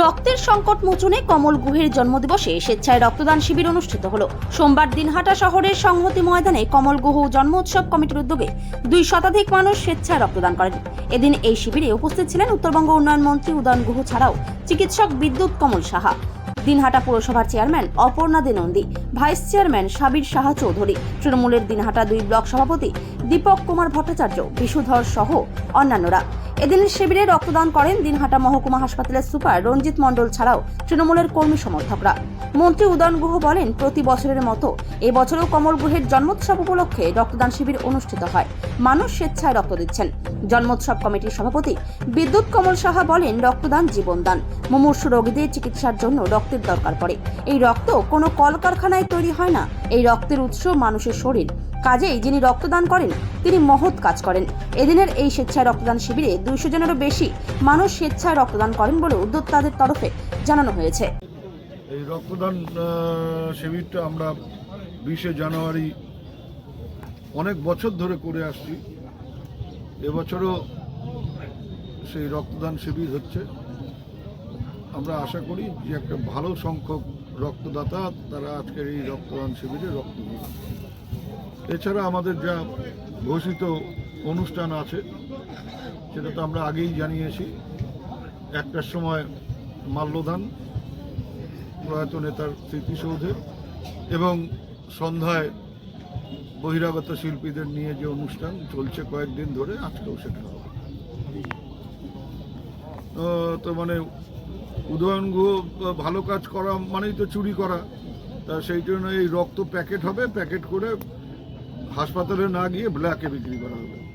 রক্তের সংকট মোচনে কমল গুহের জন্মদিবসে স্বেচ্ছায় রক্তদান শিবির অনুষ্ঠিত হল। সোমবার দিনহাটা শহরের সংহতি ময়দানে কমল গুহ জন্ম উৎসব কমিটির উদ্যোগে দুই শতাধিক মানুষ স্বেচ্ছায় রক্তদান করেন। এদিন এই শিবিরে উপস্থিত ছিলেন উত্তরবঙ্গ উন্নয়ন মন্ত্রী উদয়ন গুহ ছাড়াও চিকিৎসক বিদ্যুৎ কমল সাহা। দিনহাটা পুরসভার chairman Aparna De Nandi vice chairman Sabir Saha Chowdhury, তৃণমূলের দিনহাটা দুই ব্লক সভাপতি দীপক কুমার ভট্টাচার্য, বিশুধর সহ অন্যান্যরা। এদিনের শিবিরে রক্তদান করেন দিনহাটা মহকুমা হাসপাতালের সুপার রঞ্জিত মণ্ডল ছাড়াও তৃণমূলের কর্মী সমর্থকরা। মন্ত্রী উদয়ন গুহ বলেন, প্রতি বছরের মতো এবছরও কমল গুহের জন্মোৎসব উপলক্ষে রক্তদান শিবির অনুষ্ঠিত হয়। মানুষ স্বেচ্ছায় রক্ত দিচ্ছেন। জন্মোৎসব কমিটির সভাপতি বিদ্যুৎ কমল সাহা বলেন, রক্তদান জীবনদান। মুমূর্ষ রোগীদের চিকিৎসার জন্য রক্তের দরকার পড়ে। এই রক্ত কোনো কলকারখানায় তৈরি হয় না। এই রক্তের উৎস মানুষের শরীর। কাজেই যিনি রক্তদান করেন, তিনি মহৎ কাজ করেন। এদিনের এই স্বেচ্ছায় রক্তদান শিবিরে দুইশো জনেরও বেশি মানুষ স্বেচ্ছায় রক্তদান করেন বলে উদ্যোক্তাদের তরফে জানানো হয়েছে। এই রক্তদান শিবিরটা আমরা বিশে জানুয়ারি অনেক বছর ধরে করে আসছি। এবছরও সেই রক্তদান শিবির হচ্ছে। আমরা আশা করি যে একটা ভালো সংখ্যক রক্তদাতা তারা আজকের এই রক্তদান শিবিরে রক্ত এছাড়া আমাদের যা ঘোষিত অনুষ্ঠান আছে, সেটা তো আমরা আগেই জানিয়েছি। একটার সময় মাল্যদান প্রয়াত নেতার স্মৃতিসৌধে এবং সন্ধ্যায় বহিরাগত শিল্পীদের নিয়ে যে অনুষ্ঠান চলছে কয়েকদিন ধরে, আজকেও সেটা হবে। তো মানে উদয়ন গুহ ভালো কাজ করা মানেই তো চুরি করা। তা সেই জন্য এই রক্ত প্যাকেট হবে, প্যাকেট করে হাসপাতালে না গিয়ে ব্ল্যাকে বিক্রি করা হবে।